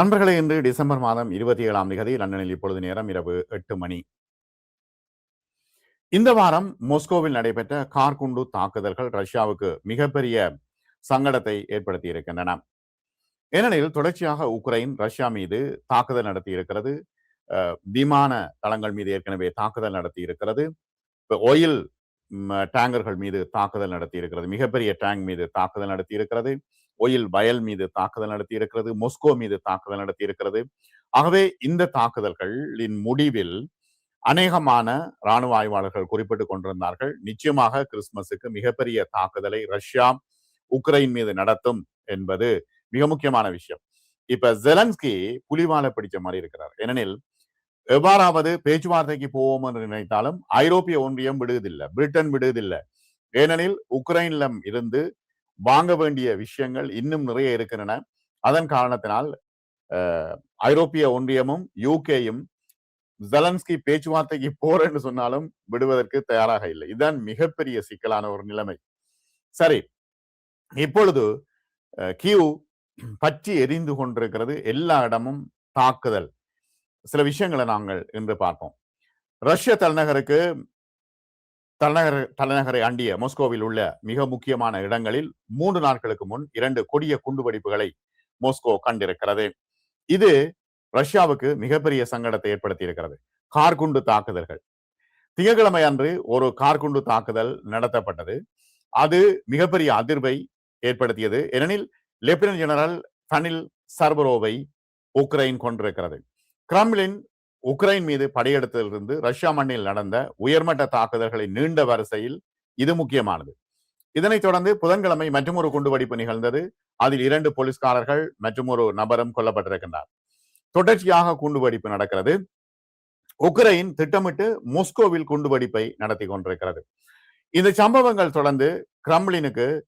நண்பர்களே இன்று டிசம்பர் மாதம் இருபத்தி ஏழாம் தேதி லண்டனில் இப்பொழுது நேரம் இரவு எட்டு மணி. இந்த வாரம் மொஸ்கோவில் நடைபெற்ற கார்குண்டு தாக்குதல்கள் ரஷ்யாவுக்கு மிகப்பெரிய சங்கடத்தை ஏற்படுத்தி இருக்கின்றன ஏனெனில் தொடர்ச்சியாக உக்ரைன் ரஷ்யா மீது தாக்குதல் நடத்தி இருக்கிறது விமான தளங்கள் மீது ஏற்கனவே தாக்குதல் நடத்தி இருக்கிறது ஒயில் டேங்கர்கள் மீது தாக்குதல் நடத்தி இருக்கிறது மிகப்பெரிய டேங்க் மீது தாக்குதல் நடத்தி இருக்கிறது ஒயில் வயல் மீது தாக்குதல் நடத்தி இருக்கிறது மொஸ்கோ மீது தாக்குதல் நடத்தி இருக்கிறது ஆகவே இந்த தாக்குதல்களின் முடிவில் அநேகமான இராணுவ ஆய்வாளர்கள் குறிப்பிட்டுக் கொண்டிருந்தார்கள். நிச்சயமாக கிறிஸ்துமஸுக்கு மிகப்பெரிய தாக்குதலை ரஷ்யா உக்ரைன் மீது நடத்தும் என்பது மிக முக்கியமான விஷயம். இப்ப ஜெலன்ஸ்கி புலிவால பிடிச்ச மாதிரி இருக்கிறார். ஏனெனில் எவ்வாறாவது பேச்சுவார்த்தைக்கு போவோம் என்று நினைத்தாலும் ஐரோப்பிய ஒன்றியம் விடுவதில்லை பிரிட்டன் விடுவதில்லை. ஏனெனில் உக்ரைன்ல இருந்து வாங்க வேண்டிய விஷயங்கள் இன்னும் நிறைய இருக்கின்றன. அதன் காரணத்தினால் ஐரோப்பிய ஒன்றியமும் யூகேயும் ஜலன்ஸ்கி பேச்சுவார்த்தைக்கு போறேன்னு சொன்னாலும் விடுவதற்கு தயாராக இல்லை. இதுதான் மிகப்பெரிய சிக்கலான ஒரு நிலைமை. சரி இப்பொழுது கியூ பற்றி எரிந்து கொண்டிருக்கிறது எல்லா இடமும் தாக்குதல். சில விஷயங்களை நாங்கள் இன்று பார்ப்போம். ரஷ்ய தலைநகருக்கு தலைநகர் தலைநகரை அண்டிய மோஸ்கோவில் உள்ள மிக முக்கியமான இடங்களில் மூன்று நாட்களுக்கு முன் இரண்டு கொடிய குண்டுவெடிப்புகளை மோஸ்கோ கண்டிருக்கிறது. இது ரஷ்யாவுக்கு மிகப்பெரிய சங்கடத்தை ஏற்படுத்தி இருக்கிறது கார்குண்டு தாக்குதல்கள். திங்கட்கிழமை அன்று ஒரு கார்குண்டு தாக்குதல் நடத்தப்பட்டது. அது மிகப்பெரிய அதிர்வை ஏற்படுத்தியது. ஏனெனில் லெப்டினன்ட் ஜெனரல் ஃபனில் சர்பரோவை உக்ரைன் கொண்டிருக்கிறது. கிரம்லின் உக்ரைன் மீது படையெடுத்ததிலிருந்து ரஷ்யா மண்ணில் நடந்த உயர்மட்ட தாக்குதல்களை நீண்ட வரிசையில் இது முக்கியமானது. இதனைத் தொடர்ந்து புதன்கிழமை மற்றொரு குண்டுவெடிப்பு நிகழ்ந்தது. அதில் இரண்டு போலீஸ்காரர்கள் மற்றும் ஒரு நபரும் கொல்லப்பட்டிருக்கின்றார் தொடர்ச்சியாக குண்டுவெடிப்பு நடக்கிறது. உக்ரைன் திட்டமிட்டு மொஸ்கோவில் குண்டுவெடிப்பை நடத்தி கொண்டிருக்கிறது. இந்த சம்பவங்கள் தொடர்ந்து கிரம்லினுக்கு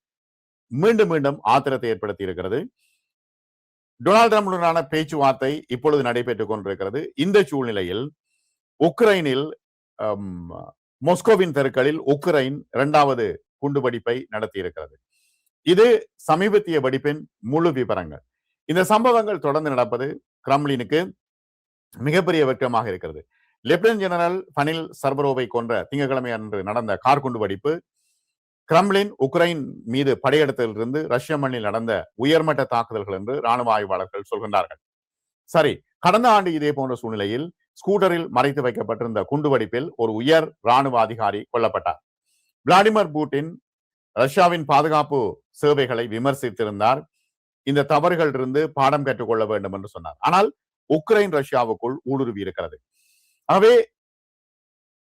மீண்டும் மீண்டும் ஆத்திரத்தை ஏற்படுத்தி இருக்கிறது டொனால்டு ட்ரம்புடனான பேச்சுவார்த்தை இப்பொழுது நடைபெற்றுக் கொண்டிருக்கிறது. இந்த சூழ்நிலையில் உக்ரைனில் மொஸ்கோவின் தெருக்களில் உக்ரைன் இரண்டாவது குண்டுவெடிப்பை நடத்தியிருக்கிறது. இது சமீபத்திய வெடிப்பின் முழு விவரங்கள். இந்த சம்பவங்கள் தொடர்ந்து நடப்பது கிரம்லினுக்கு மிகப்பெரிய வெட்கமாக இருக்கிறது. லெப்டினன்ட் ஜெனரல் பனில் சர்வரோவை கொன்ற திங்கட்கிழமை அன்று நடந்த கார் குண்டு வெடிப்பு கிரம்லின் உக்ரைன் மீது படையெடுத்ததிலிருந்து ரஷ்ய மண்ணில் நடந்த உயர்மட்ட தாக்குதல்கள் என்று ராணுவ ஆய்வாளர்கள் சொல்கின்றார்கள். சரி கடந்த ஆண்டு இதே போன்ற சூழ்நிலையில் ஸ்கூட்டரில் மறைத்து வைக்கப்பட்டிருந்த குண்டுவெடிப்பில் ஒரு உயர் ராணுவ அதிகாரி கொல்லப்பட்டார். விளாடிமிர் பூட்டின் ரஷ்யாவின் பாதுகாப்பு சேவைகளை விமர்சித்திருந்தார். இந்த தவறுகள் இருந்து பாடம் கற்றுக்கொள்ள வேண்டும் என்று சொன்னார். ஆனால் உக்ரைன் ரஷ்யாவுக்குள் ஊடுருவி இருக்கிறது. ஆகவே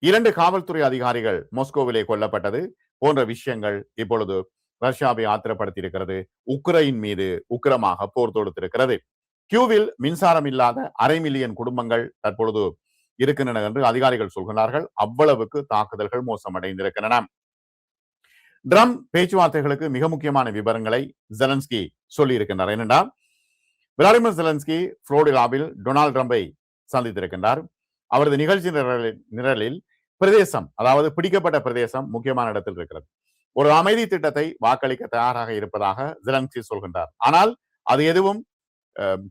இரண்டு காவல்துறை அதிகாரிகள் மோஸ்கோவிலே கொல்லப்பட்டது. போன்ற விஷயங்கள் இப்பொழுது ரஷ்யாவை ஆத்திரப்படுத்தி இருக்கிறது உக்ரைன் மீது உக்கிரமாக போர் தொடுத்திருக்கிறது. கியூவில் மின்சாரம் இல்லாத அரை மில்லியன் குடும்பங்கள் தற்பொழுது இருக்கின்றன என்று அதிகாரிகள் சொல்கிறார்கள். அவ்வளவுக்கு தாக்குதல்கள் மோசமடைந்திருக்கின்றன. ட்ரம் பேச்சுவார்த்தைகளுக்கு மிக முக்கியமான விவரங்களை ஜெலன்ஸ்கி சொல்லி இருக்கின்றார் விளாடிமிர் ஜெலன்ஸ்கி புளோரிடாவில் டொனால்டு ட்ரம்பை சந்தித்திருக்கின்றார். அவரது நிகழ்ச்சி நிரலில் பிரதேசம் அதாவது பிடிக்கப்பட்ட பிரதேசம் முக்கியமான இடத்தில் இருக்கிறது. ஒரு அமைதி திட்டத்தை வாக்களிக்க தயாராக இருப்பதாக ஜிலன்சி சொல்கின்றார். ஆனால் அது எதுவும்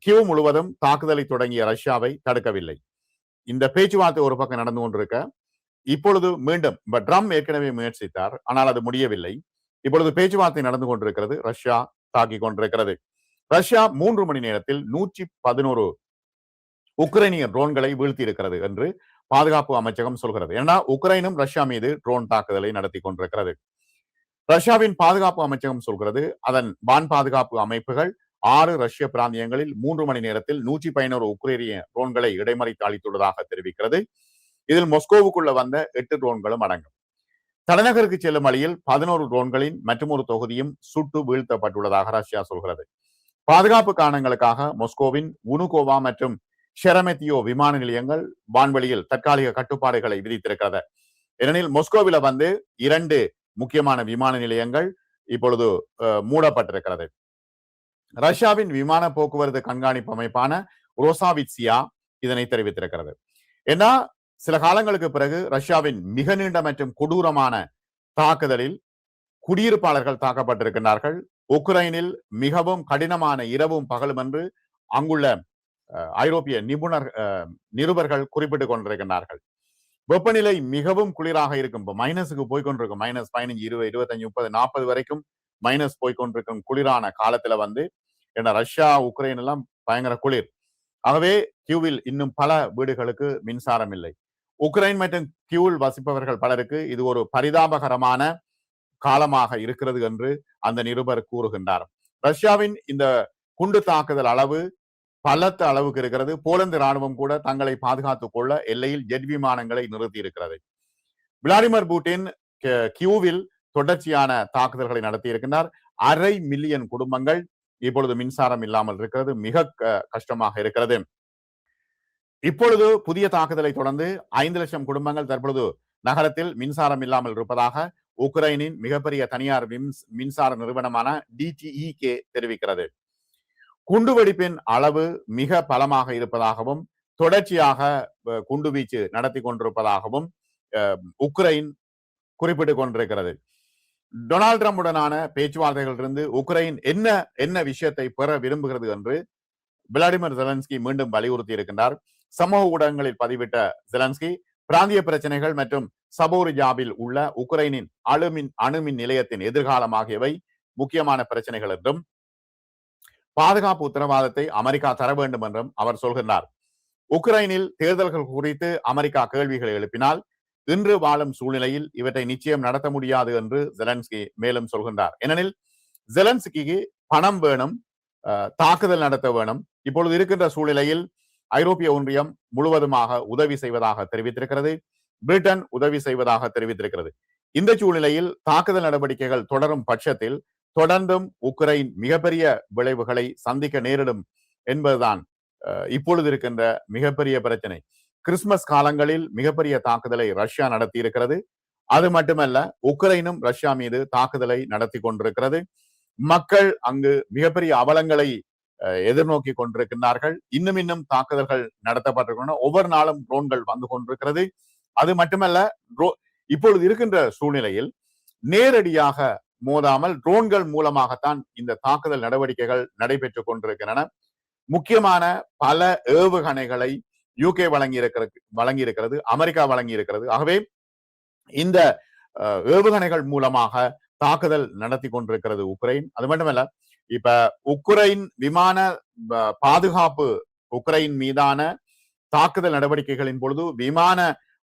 கியூ முழுவதும் தாக்குதலை தொடங்கிய ரஷ்யாவை தடுக்கவில்லை. இந்த பேச்சுவார்த்தை ஒரு பக்கம் நடந்து கொண்டிருக்க இப்பொழுது மீண்டும் ட்ரம் ஏற்கனவே முயற்சித்தார் ஆனால் அது முடியவில்லை. இப்பொழுது பேச்சுவார்த்தை நடந்து கொண்டிருக்கிறது ரஷ்யா தாக்கி கொண்டிருக்கிறது. ரஷ்யா மூன்று மணி நேரத்தில் நூற்றி பதினோரு உக்ரைனிய ட்ரோன்களை வீழ்த்தி இருக்கிறது என்று பாதுகாப்பு அமைச்சகம் சொல்கிறது. ஏன்னா உக்ரைனும் ரஷ்யா மீது ட்ரோன் தாக்குதலை நடத்தி கொண்டிருக்கிறது. ரஷ்யாவின் பாதுகாப்பு அமைச்சகம் சொல்கிறது அதன் வான் பாதுகாப்பு அமைப்புகள் ஆறு ரஷ்ய பிராந்தியங்களில் மூன்று மணி நேரத்தில் நூற்றி பதினோரு உக்ரைனிய ட்ரோன்களை இடைமறித்து அளித்துள்ளதாக தெரிவிக்கிறது. இதில் மொஸ்கோவுக்குள்ள வந்த எட்டு ட்ரோன்களும் அடங்கும். தலைநகருக்கு செல்லும் வழியில் பதினோரு ட்ரோன்களின் மற்றொரு தொகுதியும் சுட்டு வீழ்த்தப்பட்டுள்ளதாக ரஷ்யா சொல்கிறது. பாதுகாப்பு காரணங்களுக்காக மொஸ்கோவின் உனுகோவா மற்றும் ஷெரமெத்தியோ விமான நிலையங்கள் வான்வெளியில் தற்காலிக கட்டுப்பாடுகளை விதித்திருக்கிறது. ஏனெனில் மொஸ்கோவில வந்து இரண்டு முக்கியமான விமான நிலையங்கள் இப்பொழுது மூடப்பட்டிருக்கிறது. ரஷ்யாவின் விமான போக்குவரத்து கண்காணிப்பு அமைப்பான ரோசாவிட்சியா இதனை தெரிவித்திருக்கிறது. ஏன்னா சில காலங்களுக்கு பிறகு ரஷ்யாவின் மிக நீண்ட மற்றும் கொடூரமான தாக்குதலில் குடியிருப்பாளர்கள் தாக்கப்பட்டிருக்கிறார்கள் உக்ரைனில் மிகவும் கடினமான இரவும் பகலும் என்று அங்குள்ள ஐரோப்பிய நிபுணர் நிருபர்கள் குறிப்பிட்டுக் கொண்டிருக்கின்றார்கள். வெப்பநிலை மிகவும் குளிராக இருக்கும். இப்போ மைனஸுக்கு போய்கொண்டிருக்கும் மைனஸ் பதினஞ்சு இருபது இருபத்தஞ்சு முப்பது நாற்பது வரைக்கும் மைனஸ் போய்கொண்டிருக்கும் குளிரான காலத்துல வந்து ஏன்னா ரஷ்யா உக்ரைன் எல்லாம் பயங்கர குளிர். ஆகவே கியூவில் இன்னும் பல வீடுகளுக்கு மின்சாரம் இல்லை. உக்ரைன் மற்றும் கியூவில் வசிப்பவர்கள் பலருக்கு இது ஒரு பரிதாபகரமான காலமாக இருக்கிறது என்று அந்த நிருபர் கூறுகின்றார். ரஷ்யாவின் இந்த குண்டு தாக்குதல் அளவு பலத்த அளவுக்கு இருக்கிறது. போலந்து ராணுவம் கூட தங்களை பாதுகாத்துக் கொள்ள எல்லையில் ஜெட் விமானங்களை நிறுத்தி இருக்கிறது விளாடிமிர் புட்டின் கியூவில் தொடர்ச்சியான தாக்குதல்களை நடத்தி இருக்கின்றார் அரை மில்லியன் குடும்பங்கள் இப்பொழுது மின்சாரம் இல்லாமல் இருக்கிறது. மிக கஷ்டமாக இருக்கிறது. இப்பொழுது புதிய தாக்குதலை தொடர்ந்து ஐந்து லட்சம் குடும்பங்கள் தற்பொழுது நகரத்தில் மின்சாரம் இல்லாமல் இருப்பதாக உக்ரைனின் மிகப்பெரிய தனியார் மின்சார நிறுவனமான டிடிஇகே தெரிவிக்கிறது. குண்டுவெடிப்பின் அளவு மிக பலமாக இருப்பதாகவும் தொடர்ச்சியாக குண்டுவீச்சு நடத்தி கொண்டிருப்பதாகவும் உக்ரைன் குறிப்பிட்டுக் கொண்டிருக்கிறது. டொனால்ட் ட்ரம்புடனான பேச்சுவார்த்தைகளிலிருந்து உக்ரைன் என்ன என்ன விஷயத்தை பெற விரும்புகிறது என்று விளாடிமிர் ஜெலன்ஸ்கி மீண்டும் வலியுறுத்தி இருக்கின்றார் சமூக ஊடகங்களில் பதிவிட்ட ஜெலன்ஸ்கி பிராந்திய பிரச்சனைகள் மற்றும் சபோரிஜாவில் உள்ள உக்ரைனின் அணுமின் அணுமின் நிலையத்தின் எதிர்காலம் ஆகியவை முக்கியமான பிரச்சனைகள் என்றும் பாதுகாப்பு உத்தரவாதத்தை அமெரிக்கா தர வேண்டும் என்றும் அவர் சொல்கின்றார். உக்ரைனில் தேர்தல்கள் குறித்து அமெரிக்கா கேள்விகளை எழுப்பினால் இன்று வாழும் சூழ்நிலையில் இவற்றை நிச்சயம் நடத்த முடியாது என்று ஜெலன்ஸ்கி மேலும் சொல்கின்றார். ஏனெனில் ஜெலன்ஸ்கிக்கு பணம் வேணும் தாக்குதல் நடத்த வேணும். இப்பொழுது இருக்கின்ற சூழ்நிலையில் ஐரோப்பிய ஒன்றியம் முழுவதுமாக உதவி செய்வதாக தெரிவித்திருக்கிறது. பிரிட்டன் உதவி செய்வதாக தெரிவித்திருக்கிறது. இந்த சூழ்நிலையில் தாக்குதல் நடவடிக்கைகள் தொடரும் பட்சத்தில் தொடர்ந்தும் உக்ரைன் மிகப்பெரிய விளைவுகளை சந்திக்க நேரிடும் என்பதுதான் இப்பொழுது இருக்கின்ற மிகப்பெரிய பிரச்சனை. கிறிஸ்துமஸ் காலங்களில் மிகப்பெரிய தாக்குதலை ரஷ்யா நடத்தி இருக்கிறது அது மட்டுமல்ல உக்ரைனும் ரஷ்யா மீது தாக்குதலை நடத்தி கொண்டிருக்கிறது. மக்கள் அங்கு மிகப்பெரிய அவலங்களை எதிர்நோக்கி கொண்டிருக்கின்றார்கள். இன்னும் இன்னும் தாக்குதல்கள் நடத்தப்பட்டிருக்கின்றன. ஒவ்வொரு நாளும் ட்ரோன்கள் வந்து கொண்டிருக்கிறது. அது மட்டுமல்ல இப்பொழுது இருக்கின்ற சூழ்நிலையில் நேரடியாக மோதாமல் ட்ரோன்கள் மூலமாகத்தான் இந்த தாக்குதல் நடவடிக்கைகள் நடைபெற்றுக் கொண்டிருக்கின்றன. முக்கியமான பல ஏவுகணைகளை யூகே வழங்கி இருக்கிறது வழங்கி இருக்கிறது அமெரிக்கா வழங்கி இருக்கிறது ஆகவே இந்த ஏவுகணைகள் மூலமாக தாக்குதல் நடத்தி கொண்டிருக்கிறது உக்ரைன். அது மட்டுமல்ல இப்ப உக்ரைன் விமான பாதுகாப்பு உக்ரைன் மீதான தாக்குதல் நடவடிக்கைகளின் பொழுது விமான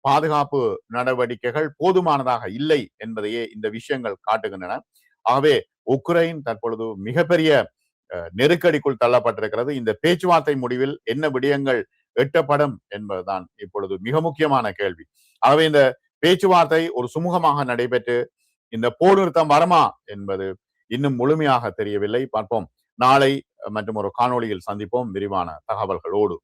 பாதுகாப்பு நடவடிக்கைகள் போதுமானதாக இல்லை என்பதையே இந்த விஷயங்கள் காட்டுகின்றன. ஆகவே உக்ரைன் தற்பொழுது மிகப்பெரிய நெருக்கடிக்குள் தள்ளப்பட்டிருக்கிறது. இந்த பேச்சுவார்த்தை முடிவில் என்ன விடயங்கள் எட்டப்படும் என்பதுதான் இப்பொழுது மிக முக்கியமான கேள்வி. ஆகவே இந்த பேச்சுவார்த்தை ஒரு சுமூகமாக நடைபெற்று இந்த போர் நிறுத்தம் வருமா என்பது இன்னும் முழுமையாக தெரியவில்லை. பார்ப்போம். நாளை மற்றும் ஒரு காணொளியில் சந்திப்போம். விரிவான தகவல்களோடு.